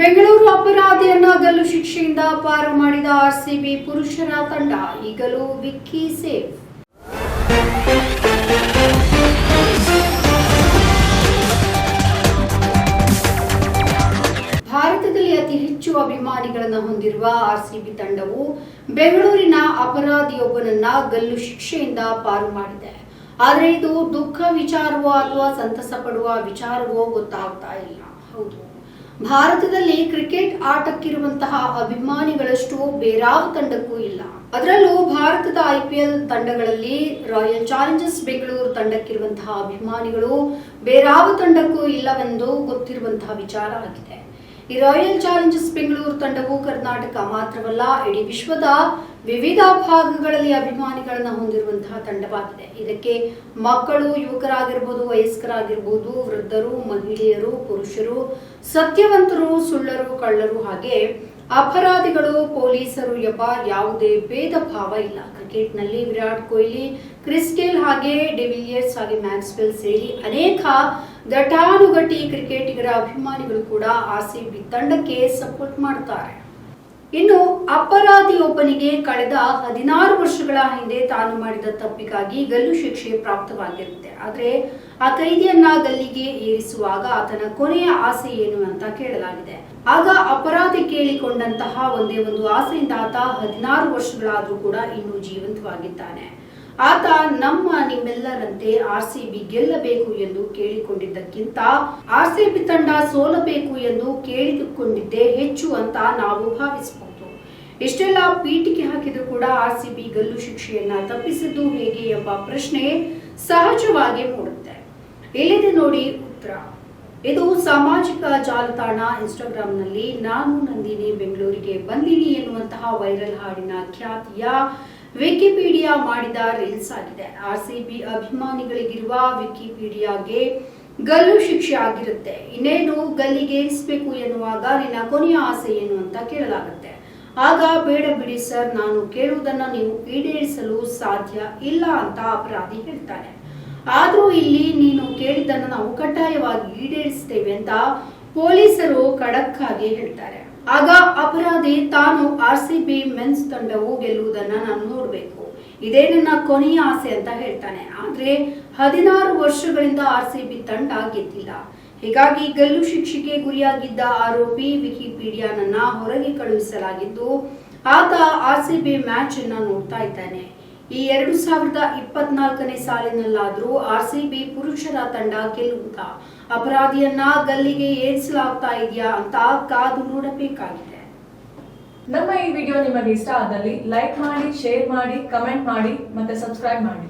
ಬೆಂಗಳೂರು ಅಪರಾಧಿಯನ್ನ ಗಲ್ಲು ಶಿಕ್ಷೆಯಿಂದ ಪಾರು ಮಾಡಿದ ಆರ್ಸಿಬಿ ಪುರುಷರ ತಂಡ, ಈಗಲೂ ವಿಕ್ಕಿ ಸೇಫ್ ಭಾರತದಲ್ಲಿ ಅತಿ ಹೆಚ್ಚು ಅಭಿಮಾನಿಗಳನ್ನು ಹೊಂದಿರುವ ಆರ್ಸಿಬಿ ತಂಡವು ಬೆಂಗಳೂರಿನ ಅಪರಾಧಿಯೊಬ್ಬನನ್ನ ಗಲ್ಲು ಶಿಕ್ಷೆಯಿಂದ ಪಾರು ಮಾಡಿದೆ. ಆದರೆ ಇದು ದುಃಖ ವಿಚಾರವೋ ಅಥವಾ ಸಂತಸ ಪಡುವ ವಿಚಾರವೋ ಗೊತ್ತಾಗ್ತಾ ಇಲ್ಲ. ಹೌದು. ಭಾರತದಲ್ಲಿ ಕ್ರಿಕೆಟ್ ಆಟಕ್ಕಿರುವಂತಹ ಅಭಿಮಾನಿಗಳಷ್ಟು ಬೇರಾವ ತಂಡಕ್ಕೂ ಇಲ್ಲ. ಅದರಲ್ಲೂ ಭಾರತದ ಐಪಿಎಲ್ ತಂಡಗಳಲ್ಲಿ ರಾಯಲ್ ಚಾಲೆಂಜರ್ಸ್ ಬೆಂಗಳೂರು ತಂಡಕ್ಕಿರುವಂತಹ ಅಭಿಮಾನಿಗಳು ಬೇರಾವ ತಂಡಕ್ಕೂ ಇಲ್ಲವೆಂದು ಗೊತ್ತಿರುವಂತಹ ವಿಚಾರ ಆಗಿದೆ. ಈ ರಾಯಲ್ ಚಾಲೆಂಜರ್ಸ್ ಬೆಂಗಳೂರು ತಂಡವು ಕರ್ನಾಟಕ ಮಾತ್ರವಲ್ಲ, ಇಡೀ ವಿಶ್ವದ ವಿವಿಧ ಭಾಗಗಳಲ್ಲಿ ಅಭಿಮಾನಿಗಳನ್ನ ಹೊಂದಿರುವಂತಹ ತಂಡವಾಗಿದೆ. ಇದಕ್ಕೆ ಮಕ್ಕಳು, ಯುವಕರಾಗಿರ್ಬೋದು, ವಯಸ್ಕರಾಗಿರ್ಬೋದು, ವೃದ್ಧರು, ಮಹಿಳೆಯರು, ಪುರುಷರು, ಸತ್ಯವಂತರು, ಸುಳ್ಳರು, ಕಳ್ಳರು ಹಾಗೆ ಅಪರಾಧಿಗಳು ಪೊಲೀಸರು ಎಂಬ ಯಾವುದೇ ಭೇದ ಭಾವ ಇಲ್ಲ. ಕ್ರಿಕೆಟ್ನಲ್ಲಿ ವಿರಾಟ್ ಕೊಹ್ಲಿ ಕ್ರಿಸ್ಟೇಲ್ ಹಾಗೆ ಡಿವಿಲಿಯರ್ಸ್ ಹಾಗೆ ಮ್ಯಾಕ್ಸ್ವೆಲ್ ಸೇರಿ ಅನೇಕ ಘಟಾನುಘಟಿ ಕ್ರಿಕೆಟಿಗರ ಅಭಿಮಾನಿಗಳು ಕೂಡ ಆರ್ಸಿಬಿ ತಂಡಕ್ಕೆ ಸಪೋರ್ಟ್ ಮಾಡ್ತಾರೆ. ಇನ್ನು ಅಪರಾಧಿಯೊಬ್ಬನಿಗೆ ಕಳೆದ ಹದಿನಾರು ವರ್ಷಗಳ ಹಿಂದೆ ತಾನು ಮಾಡಿದ ತಪ್ಪಿಗಾಗಿ ಗಲ್ಲು ಶಿಕ್ಷೆ ಪ್ರಾಪ್ತವಾಗಿರುತ್ತೆ. ಆದ್ರೆ ಆ ಕೈದಿಯನ್ನ ಗಲ್ಲಿಗೆ ಏರಿಸುವಾಗ ಆತನ ಕೊನೆಯ ಆಸೆ ಏನು ಅಂತ ಕೇಳಲಾಗಿದೆ. ಆಗ ಅಪರಾಧಿ ಕೇಳಿಕೊಂಡಂತಹ ಒಂದೇ ಒಂದು ಆಸೆಯಿಂದ ಆತ ಹದಿನಾರು ವರ್ಷಗಳಾದ್ರೂ ಕೂಡ ಇನ್ನೂ ಜೀವಂತವಾಗಿದ್ದಾನೆ. ಆತ ನಮ್ಮ ನಿಮ್ಮೆಲ್ಲರಂತೆ ಆರ್ ಸಿ ಬಿ ಗೆಲ್ಲಬೇಕು ಎಂದು ಕೇಳಿಕೊಂಡಿದ್ದಕ್ಕಿಂತ ಆರ್ ಸಿ ಬಿ ತಂಡ ಸೋಲಬೇಕು ಎಂದು ಕೇಳಿಕೊಂಡಿದ್ದೇ ಹೆಚ್ಚು ಅಂತ ನಾವು ಭಾವಿಸಬಹುದು. ಇಷ್ಟೆಲ್ಲ ಪೀಠಿಕೆ ಹಾಕಿದ್ರು ಕೂಡ ಆರ್ ಸಿಬಿ ಗಲ್ಲು ಶಿಕ್ಷೆಯನ್ನ ತಪ್ಪಿಸಿದ್ದು ಹೇಗೆ ಎಂಬ ಪ್ರಶ್ನೆ ಸಹಜವಾಗಿ ಮೂಡುತ್ತೆ. ಇಲ್ಲಿದೆ ನೋಡಿ ಉತ್ತರ. ಇದು ಸಾಮಾಜಿಕ ಜಾಲತಾಣ ಇನ್ಸ್ಟಾಗ್ರಾಂನಲ್ಲಿ ನಾನು ನಂದಿನಿ ಬೆಂಗಳೂರಿಗೆ ಬಂದಿನಿ ಎನ್ನುವಂತಹ ವೈರಲ್ ಹಾಡಿನ ಖ್ಯಾತಿಯ ವಿಕಿಪೀಡಿಯಾ ಮಾಡಿದ ರೀಲ್ಸ್ ಆಗಿದೆ. ಆರ್ಸಿಬಿ ಅಭಿಮಾನಿಗಳಿಗಿರುವ ವಿಕಿಪೀಡಿಯಾಗೆ ಗಲ್ಲು ಶಿಕ್ಷೆ ಆಗಿರುತ್ತೆ. ಇನ್ನೇನು ಗಲ್ಲಿಗೇರಿಸಬೇಕು ಎನ್ನುವಾಗ ನಿನ್ನ ಕೊನೆಯ ಆಸೆ ಏನು ಅಂತ ಕೇಳಲಾಗುತ್ತೆ. ಆಗ ಬೇಡ ಬಿಡಿ ಸರ್, ನಾನು ಕೇಳುವುದನ್ನ ನೀವು ಈಡೇರಿಸಲು ಸಾಧ್ಯ ಇಲ್ಲ ಅಂತ ಅಪರಾಧಿ ಹೇಳ್ತಾನೆ. ಆದ್ರೂ ಇಲ್ಲಿ ನೀನು ಕೇಳಿದ್ದನ್ನು ನಾವು ಕಡ್ಡಾಯವಾಗಿ ಈಡೇರಿಸ್ತೇವೆ ಅಂತ ಪೊಲೀಸರು ಖಡಕ್ ಆಗಿ ಹೇಳ್ತಾರೆ. ಆಗ ಅಪರಾಧಿ ತಾನು ಆರ್ ಸಿ ಬಿ ಮೆನ್ಸ್ ತಂಡವು ಗೆಲ್ಲುವುದನ್ನ ನಾನು ನೋಡ್ಬೇಕು. ಇದೇ ನನ್ನ ಕೊನೆಯ ಆಸೆ ಅಂತ ಹೇಳ್ತಾನೆ. ಆದ್ರೆ ಹದಿನಾರು ವರ್ಷಗಳಿಂದ ಆರ್ ಸಿ ಬಿ ತಂಡ ಗೆದ್ದಿಲ್ಲ. ಹೀಗಾಗಿ ಗಲ್ಲು ಶಿಕ್ಷೆಗೆ ಗುರಿಯಾಗಿದ್ದ ಆರೋಪಿ ವಿಕಿಪೀಡಿಯಾನನ್ನ ಹೊರಗೆ ಕಳುಹಿಸಲಾಗಿದ್ದು, ಆತ ಆರ್ ಸಿ ಬಿ ಮ್ಯಾಚ್ ಅನ್ನ ನೋಡ್ತಾ ಇದ್ದಾನೆ. ಈ ಎರಡು ಸಾವಿರದ ಇಪ್ಪತ್ನಾಲ್ಕನೇ ಸಾಲಿನಲ್ಲಾದರೂ ಆರ್ ಸಿ ಬಿ ಪುರುಷರ ತಂಡ ಗೆಲ್ಲುವುದ? ಅಪರಾಧಿಯನ್ನ ಗಲ್ಲಿಗೆ ಏರಿಸಲಾಗ್ತಾ ಇದೆಯಾ ಅಂತ ಕಾದು ನೋಡಬೇಕಾಗಿದೆ. ನಮ್ಮ ಈ ವಿಡಿಯೋ ನಿಮಗೆ ಇಷ್ಟ ಆದಲ್ಲಿ ಲೈಕ್ ಮಾಡಿ, ಶೇರ್ ಮಾಡಿ, ಕಮೆಂಟ್ ಮಾಡಿ ಮತ್ತೆ ಸಬ್ಸ್ಕ್ರೈಬ್ ಮಾಡಿ.